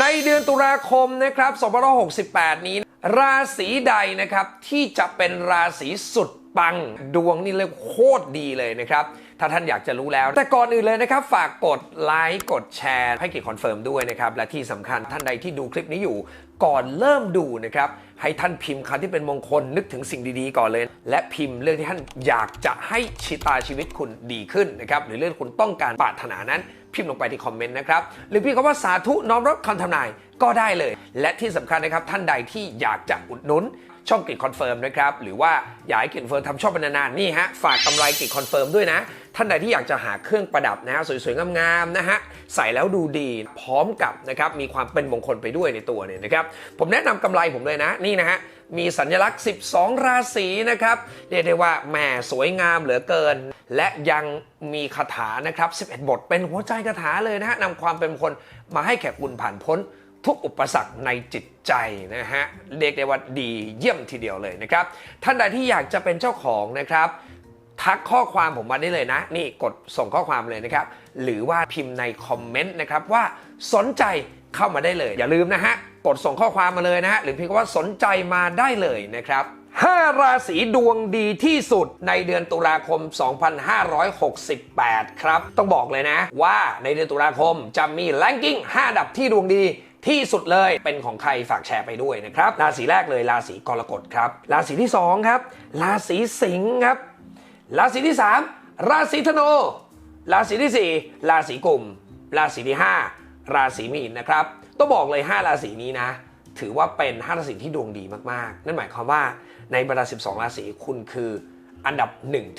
ในเดือนตุลาคมนะครับ2568 นี้ ราศีใดนะครับที่จะเป็นราศีสุดปังดวงนี่เลยโคตรดีเลยนะครับถ้าท่านอยากจะรู้แล้ว แต่ก่อนอื่นเลยนะครับ ฝากกดไลค์กดแชร์ให้กิจคอนเฟิร์มด้วยนะครับ และที่สำคัญท่านใดที่ดูคลิปนี้อยู่ ก่อนเริ่มดูนะครับ ให้ท่านพิมพ์คำที่เป็นมงคลนึกถึงสิ่งดีๆ ก่อนเลย และพิมพ์เรื่องที่ท่านอยากจะให้ชิตาชีวิตคุณดีขึ้นนะครับหรือเรื่องคุณต้องการปรารถนานั้น พิมพ์ลงไปที่คอมเมนต์นะครับ หรือพิมพ์คำว่าสาธุน้อมรับคำทำนายก็ได้เลย และที่สำคัญนะครับท่านใดที่อยากจะอุดหนุนช่องกิจคอนเฟิร์มนะครับ หรือว่าอยากให้กิจคอนเฟิร์มทำช่องเป็นนานๆนี่ฮะฝากกำไรกิจคอนเฟิร์มด้วยนะ ท่านใดที่อยากจะหาเครื่องประดับนะฮะสวยๆงามๆนะฮะใส่แล้วดูดีพร้อมกับนะครับมีความเป็นมงคลไปด้วยในตัวเนี่ยนะครับผมแนะนำกำไรผมเลยนะนี่นะฮะ มีสัญลักษณ์ 12 ราศีนะครับ เรียกได้ว่าแหมสวยงามเหลือเกิน และยังมีคาถานะครับ 11 บทเป็นหัวใจคาถาเลยนะฮะนำความเป็นมงคลมาให้แขกบุญผ่านพ้นทุกอุปสรรคในจิตใจนะฮะเรียกได้ว่าดีเยี่ยมทีเดียวเลยนะครับ ท่านใดที่อยากจะเป็นเจ้าของนะครับ ทักข้อความผมมาได้เลยนะ นี่กดส่งข้อความเลยนะครับ หรือว่าพิมพ์ในคอมเมนต์นะครับว่าสนใจเข้ามาได้เลย อย่าลืมนะฮะ กดส่งข้อความมาเลยนะฮะหรือพิมพ์ว่าสนใจมาได้เลยนะครับ5 ราศีดวงดีที่สุดในเดือนตุลาคม 2568 ครับ ต้องบอกเลยนะ ว่าในเดือนตุลาคมจะมีแลนกิ้ง 5 ดับที่ดวงดีที่สุดเลยเป็นของใครฝากแชร์ไปด้วยนะครับ ราศีแรกเลยราศีกรกฎครับ ราศีที่ 2 ครับ ราศีสิงห์ครับ ราศีที่ 3 ราศีธนูราศีที่ 4 ราศีกุม ราศีที่ 5 ราศีมีนนะครับ ต้องบอกเลย 5 ราศีนี้นะ ถือว่าเป็น5ราศีที่ดวงดีมากๆ นั่นหมายความว่าในบรรดา 12 ราศีคุณคืออันดับ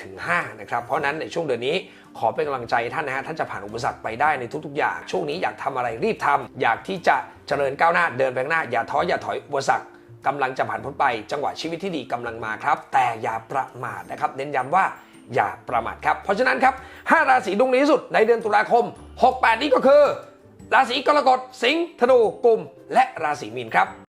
1-5นะครับ เพราะนั้นในช่วงเดือนนี้ขอเป็นกำลังใจท่านนะฮะท่านจะผ่านอุปสรรคไปได้ในทุกๆ อย่าง ช่วงนี้อยากทำอะไรรีบทำอยากที่จะเจริญก้าวหน้าเดินไปข้างหน้า อย่าท้ออย่าถอยอุปสรรคกำลังจะผ่านพ้นไป จังหวะชีวิตที่ดีกำลังมาครับ แต่อย่าประมาทนะครับ เน้นย้ำว่าอย่าประมาทครับ เพราะฉะนั้นครับ 5 ราศีดวงดีที่สุดในเดือนตุลาคม 68 นี้ก็คือ ราศีกรกฎสิงห์ธนูกุมและราศีมีนครับ